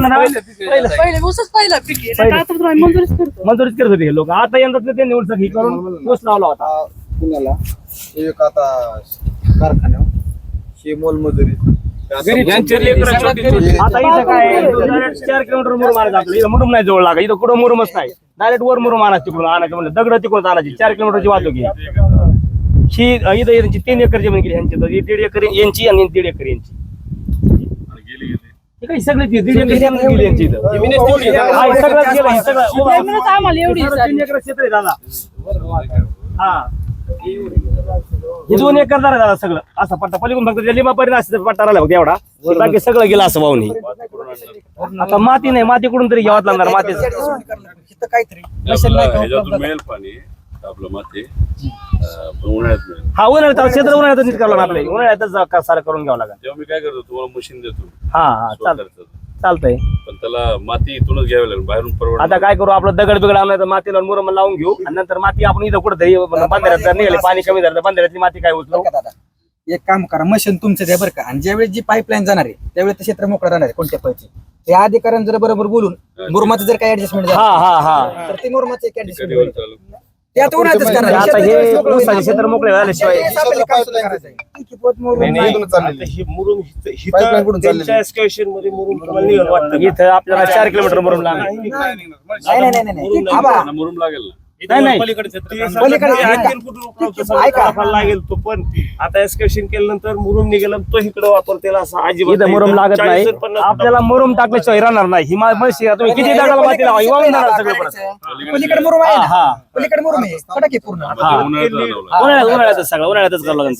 म्हणलं ना? पहिलं पहिले ऊसच पहिला पीक आहे. पहिले. आता तर आम्ही मंजुरीच करतो. मंजुरीच करत होते हे लोक. आता यंदा त्यांनी उलट हे करून ऊस लावला होता. पुण्याला. एक आता कारखान्यावर. हे मोलमजुरी. आता इथं काय direct चार किलोमीटर मुरुम आणायचं आपलं. इथं मुरुम नाही जवळ लागा इथं कुठं मुरुमच नाही. डायरेक्ट वर मुरुम आणायचं तिकडून आणायचं म्हणलं. दगड तिकडून आणायची. चार किलोमीटरची वाहतूक आहे. ही इथं यांची तीन एकर जमीन गेली यांची तर ही दीड एकर यांची आणि दीड एकर यांची हे काही सगळी दीड एकर जमीन गेली यांची इथं हा, हे सगळं गेलं हे सगळं जमीनच आम्हाला एवढी. हे सगळं झाली. तीन एकर क्षेत्र आहे दादा. हा. हे दोन एकर दारा दादा सगळं. असा पट्टा पलीकडून फक्त लिंबापर्यंत असं पट्टा राहिला बघ एवढा. बाकी सगळं गेलं असं वाहून हे. आता माती नाही माती कुठून तरी घ्यावं लागणार माती इथं काहीतरी. आपलं माती पण उन्हाळ्यात मिळेल हा उन्हाळ्यात क्षेत्र उन्हाळ्यात नीट करावं लागलं उन्हाळ्यातच सारं करून घ्यावं लागेल. जेव्हा मी काय करतो तुम्हाला मशीन देतो. हा हा स्वतःचं. चालतंय. पण त्याला माती इथूनच घ्यावी लागेल बाहेरून परवडणार आता काय करू आपलं दगड बिगड आणलं तर मातीला मुरम लावून घेऊ. आणि नंतर माती आपण इथं कुठं तरी बांधाऱ्यात जर निघाली पाणी कमी झालं तर बांधाऱ्यातली माती काय उचलू? बरं का दादा एक काम करा मशीन तुमचं द्या बरं का. आणि ज्यावेळेस जी पाईपलाईन जाणार आहे त्यावेळेस ते क्षेत्र मोकळं राहणार आहे कोणत्या पळची ते अधिकाऱ्यांना जर बरोबर बोलून मुरमाचं जर काही ऍडजस्टमेंट हा झालं हा हा. तर ते मुरमाचं एक ऍडजस्टमेंट चालू? ते आता उन्हाळ्यातच करणार आता क्षेत्र हे ऊसाचे क्षेत्र मोकळे झाल्याशिवाय त्यावेळेस आपल्याला काम सुरू करायचं? आहे. नाही, नाही. आता ही मुरुम हिथं- हिथं त्यांच्या excavation मध्ये मुरुम तुम्हाला निघाल वाटतं इथं आपल्याला चार किलोमीटर मुरुम लागेल. नाही नाही नाही नाही आबा, त्यांना मुरुम लागेल ना. नाही, नाही. पलीकडे पलीकडे ऐका. ऐका. लागेल तो पण. आता एक्सकर्शन केल्यानंतर मुरुम निघेल तो इकडे वापरतेला असा अजिबात इथं मुरुम लागत नाही. 40 पन्नास आपल्याला मुरुम टाकल्याशिवाय राहणार नाही. ही. मा- म्हशी आहे, तुम्ही किती दगडाला माती लावा ही वाहून जाणार सगळं परत. पलीकडे मुरुम आहे हा ना. हा. पलीकडे मुरुम आहे. कडक आहे पूर्ण. उन्हाळ्यात उन्हाळ्यातच सगळं. उन्हाळ्यातच करावं लागेल. ती